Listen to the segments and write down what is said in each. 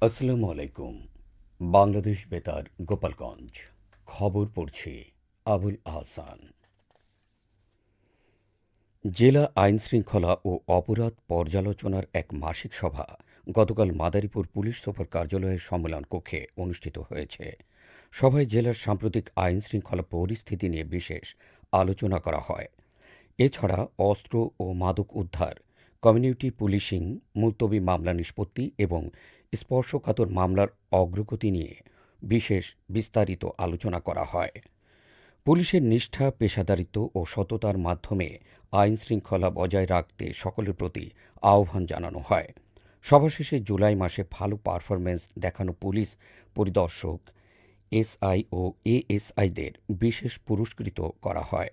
আসসালামু আলাইকুম। বাংলাদেশ বেতার, গোপালগঞ্জ। খবর পড়ছি আবুল আহসান। জেলা আইন শৃঙ্খলা ও অপরাধ পর্যালোচনার এক মাসিক সভা গতকাল মাদারীপুর পুলিশ সুপার কার্যালয়ের সম্মেলন কক্ষে অনুষ্ঠিত হয়েছে। সভায় জেলার সাম্প্রতিক আইন শৃঙ্খলা পরিস্থিতি নিয়ে বিশেষ আলোচনা করা হয়। এছাড়া অস্ত্র ও মাদক উদ্ধার, কমিউনিটি পুলিশিং, মুলতবি মামলা নিষ্পত্তি এবং স্পর্শকাতর মামলার অগ্রগতি নিয়ে বিশেষ বিস্তারিত আলোচনা করা হয়। পুলিশের নিষ্ঠা, পেশাদারিত্ব ও সততার মাধ্যমে আইন শৃঙ্খলা বজায় রাখতে সকলের প্রতি আহ্বান জানানো হয়। সভা শেষে জুলাই মাসে ভালো পারফরমেন্স দেখানো পুলিশ পরিদর্শক এসআই ও এএসআইদের বিশেষ পুরস্কৃত করা হয়।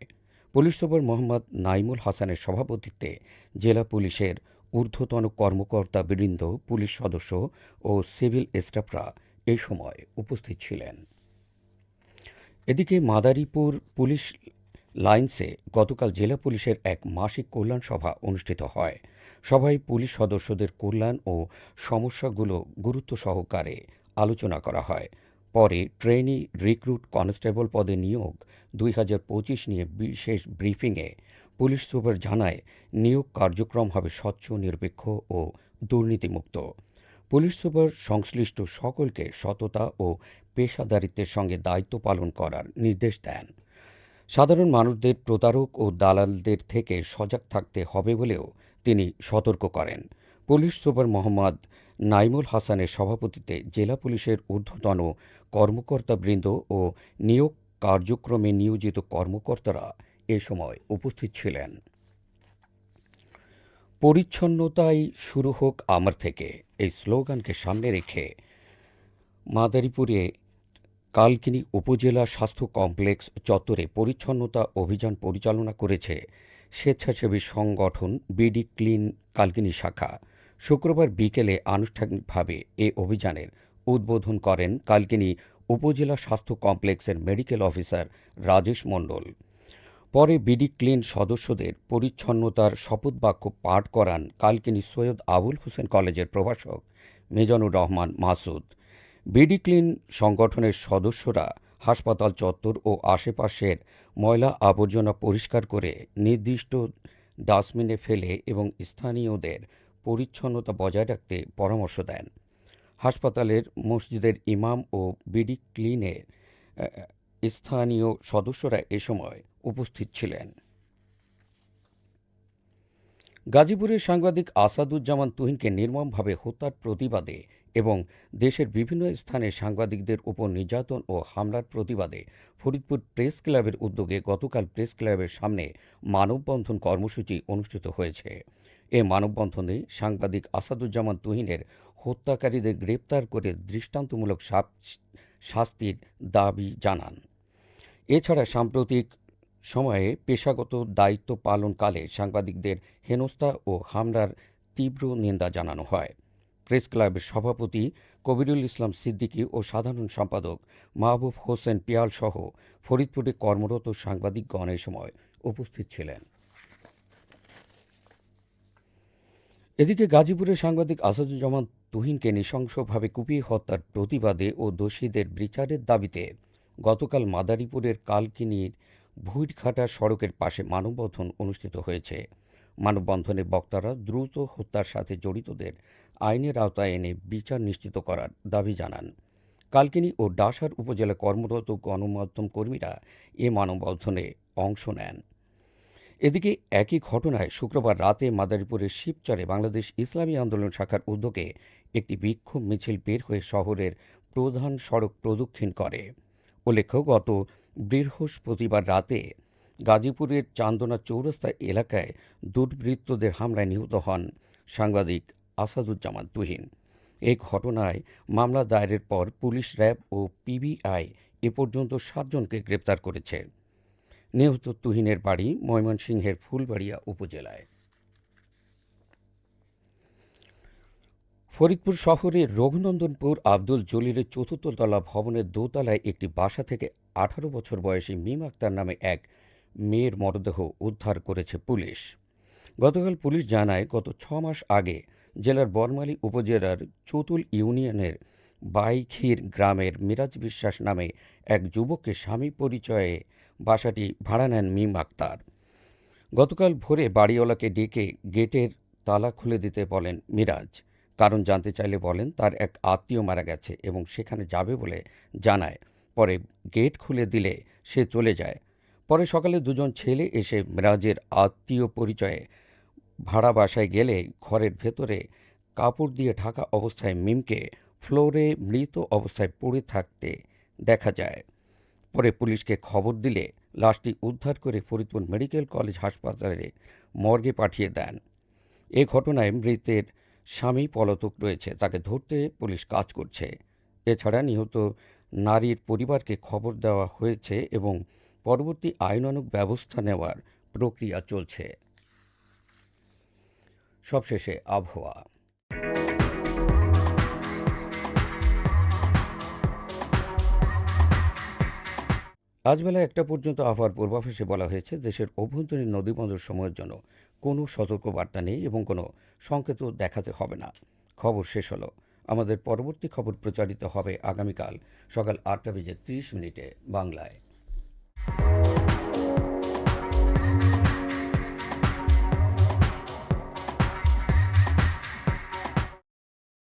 পুলিশ সুপার মোহাম্মদ নাইমুল হাসানের সভাপতিত্বে জেলা পুলিশের ঊর্ধ্বতন কর্মকর্তা বৃন্দ, পুলিশ সদস্য ও সিভিল স্টাফরা এই সময় উপস্থিত ছিলেন। এদিকে মাদারীপুর পুলিশ লাইন্সে গতকাল জেলা পুলিশের এক মাসিক কল্যাণ সভা অনুষ্ঠিত হয়। সভায় পুলিশ সদস্যদের কল্যাণ ও সমস্যাগুলো গুরুত্ব সহকারে আলোচনা করা হয়। পরে ট্রেনি রিক্রুট কনস্টেবল পদে নিয়োগ দুই হাজার পঁচিশ নিয়ে বিশেষ ব্রিফিংয়ে পুলিশ সুপার জানায়, নিয়োগ কার্যক্রম হবে স্বচ্ছ, নিরপেক্ষ ও দুর্নীতিমুক্ত। পুলিশ সুপার সংশ্লিষ্ট সকলকে সততা ও পেশাদারিত্বের সঙ্গে দায়িত্ব পালন করার নির্দেশ দেন। সাধারণ মানুষদের প্রতারক ও দালালদের থেকে সজাগ থাকতে হবে বলেও তিনি সতর্ক করেন। পুলিশ সুপার মোহাম্মদ নাইমুল হাসানের সভাপতিত্বে জেলা পুলিশের ঊর্ধ্বতন কর্মকর্তাবৃন্দ ও নিয়োগ কার্যক্রমে নিয়োজিত কর্মকর্তারা এ সময় উপস্থিত ছিলেন। পরিচ্ছন্নতাই শুরু হোক আমার থেকে, এই স্লোগানকে সামনে রেখে মাদারীপুরে কালকিনি উপজেলা স্বাস্থ্য কমপ্লেক্স চত্বরে পরিচ্ছন্নতা অভিযান পরিচালনা করেছে স্বেচ্ছাসেবী সংগঠন বিডি ক্লিন কালকিনি শাখা। শুক্রবার বিকেলে আনুষ্ঠানিকভাবে এ অভিযানের উদ্বোধন করেন কালকিনি উপজেলা স্বাস্থ্য কমপ্লেক্সের মেডিকেল অফিসার রাজেশ মণ্ডল। পরে বিডি ক্লিন সদস্যদের পরিচ্ছন্নতার শপথ বাক্য পাঠ করান কালকিনি সৈয়দ আবুল হোসেন কলেজের প্রভাষক মিজানুর রহমান মাসুদ। বিডি ক্লিন সংগঠনের সদস্যরা হাসপাতাল চত্বর ও আশেপাশের ময়লা আবর্জনা পরিষ্কার করে নির্দিষ্ট ডাস্টবিনে ফেলে এবং স্থানীয়দের পরিচ্ছন্নতা বজায় রাখতে পরামর্শ দেন। হাসপাতালের মসজিদের ইমাম ও বিডি ক্লিনের স্থানীয় সদস্যরা এ সময় উপস্থিত ছিলেন। গাজীপুরের সাংবাদিক আসাদুজ্জামান তুহিনকে নির্মমভাবে হত্যার প্রতিবাদে এবং দেশের বিভিন্ন স্থানে সাংবাদিকদের উপর নির্যাতন ও হামলার প্রতিবাদে ফরিদপুর প্রেস ক্লাবের উদ্যোগে গতকাল প্রেস ক্লাবের সামনে মানববন্ধন কর্মসূচি অনুষ্ঠিত হয়েছে। এ মানববন্ধনে সাংবাদিক আসাদুজ্জামান তুহিনের হত্যাকারীদের গ্রেপ্তার করে দৃষ্টান্তমূলক শাস্তির দাবি জানান। এছাড়া সাম্প্রতিক সময়ে পেশাগত দায়িত্ব পালনকালে সাংবাদিকদের হেনস্থা ও হামলার তীব্র নিন্দা জানানো হয়। প্রেস ক্লাবের সভাপতি কবিরুল ইসলাম সিদ্দিকী ও সাধারণ সম্পাদক মাহবুব হোসেন পিয়াল সহ ফরিদপুরে কর্মরত সাংবাদিকগণ এ সময় উপস্থিত ছিলেন। এদিকে গাজীপুরের সাংবাদিক আসাদুজ্জামান তুহিনকে নৃশংসভাবে কুপিয়ে হত্যার প্রতিবাদে ও দোষীদের বিচারের দাবিতে গতকাল মাদারীপুরের কালকিনির ভুইরঘাটা সড়কের পাশে মানববন্ধন অনুষ্ঠিত হয়েছে। মানববন্ধনে বক্তারা দ্রুত হত্যার সাথে জড়িতদের আইনের আওতায় এনে বিচার নিশ্চিত করার দাবি জানান। কালকিনি ও ডাসার উপজেলা কর্মরত গণমাধ্যম কর্মীরা এ মানববন্ধনে অংশ নেন। এদিকে একই ঘটনায় শুক্রবার রাতে মাদারীপুরের শিবচরে বাংলাদেশ ইসলামী আন্দোলন শাখার উদ্যোগে একটি বিক্ষোভ মিছিল বের হয়ে শহরের প্রধান সড়ক প্রদক্ষিণ করে। উল্লেখ্য, গত বৃহস্পতিবার রাতে গাজীপুরের চান্দনা চৌরাস্তা এলাকায় দুর্বৃত্তদের হামলায় নিহত হন সাংবাদিক আসাদুজ্জামান তুহিন। এই ঘটনায় মামলা দায়েরের পর পুলিশ র্যাব ও পিবিআই এ পর্যন্ত সাতজনকে গ্রেপ্তার করেছে। নিহত তুহিনের বাড়ি ময়মনসিংহের ফুলবাড়িয়া উপজেলায়। ফরিদপুর শহরের রঘুনন্দনপুর আব্দুল জলিলের চতুর্থ তলা ভবনের দোতলায় একটি বাসা থেকে আঠারো বছর বয়সী মিম আক্তার নামে এক মেয়ের মরদেহ উদ্ধার করেছে পুলিশ। গতকাল পুলিশ জানায়, গত ছ মাস আগে জেলার বর্মালী উপজেলার চতুল ইউনিয়নের বাইখির গ্রামের মিরাজ বিশ্বাস নামে এক যুবককে স্বামী পরিচয়ে বাসাটি ভাড়া নেন মিম আক্তার। গতকাল ভোরে বাড়িওয়ালাকে ডেকে গেটের তালা খুলে দিতে বলেন মিরাজ। কারণ জানতে চাইলে বলেন, তার এক আত্মীয় মারা গেছে এবং সেখানে যাবে বলে জানায়। পরে গেট খুলে দিলে সে চলে যায়। পরে সকালে দুজন ছেলে এসে মিরাজের আত্মীয় পরিচয়ে ভাড়া বাসায় গেলে ঘরের ভেতরে কাপড় দিয়ে ঢাকা অবস্থায় মিমকে ফ্লোরে মৃত অবস্থায় পড়ে থাকতে দেখা যায়। পরে পুলিশকে খবর দিলে লাশটি উদ্ধার করে ফরিদপুর মেডিকেল কলেজ হাসপাতালে মর্গে পাঠিয়ে দেন। এ ঘটনায় মৃতের স্বামী পলাতক রয়েছে, তাকে ধরতে পুলিশ কাজ করছে। এছাড়া নিহত নারীর পরিবারকে খবর দেওয়া হয়েছে এবং পরবর্তী আইনানুগ ব্যবস্থা নেওয়ার প্রক্রিয়া চলছে। সবশেষে আবহাওয়া। আজ বেলা একটা পর্যন্ত আবহাওয়ার পূর্বাভাসে বলা হয়েছে, দেশের অভ্যন্তরীণ নদীবন্দর সময়ের জন্য কোনো সতর্কবার্তা নেই এবং কোনো সংকেতও দেখাতে হবে না। খবর শেষ হলো। আমাদের পরবর্তী খবর প্রচারিত হবে আগামীকাল সকাল আটটা বেজে ত্রিশ মিনিটে বাংলায়।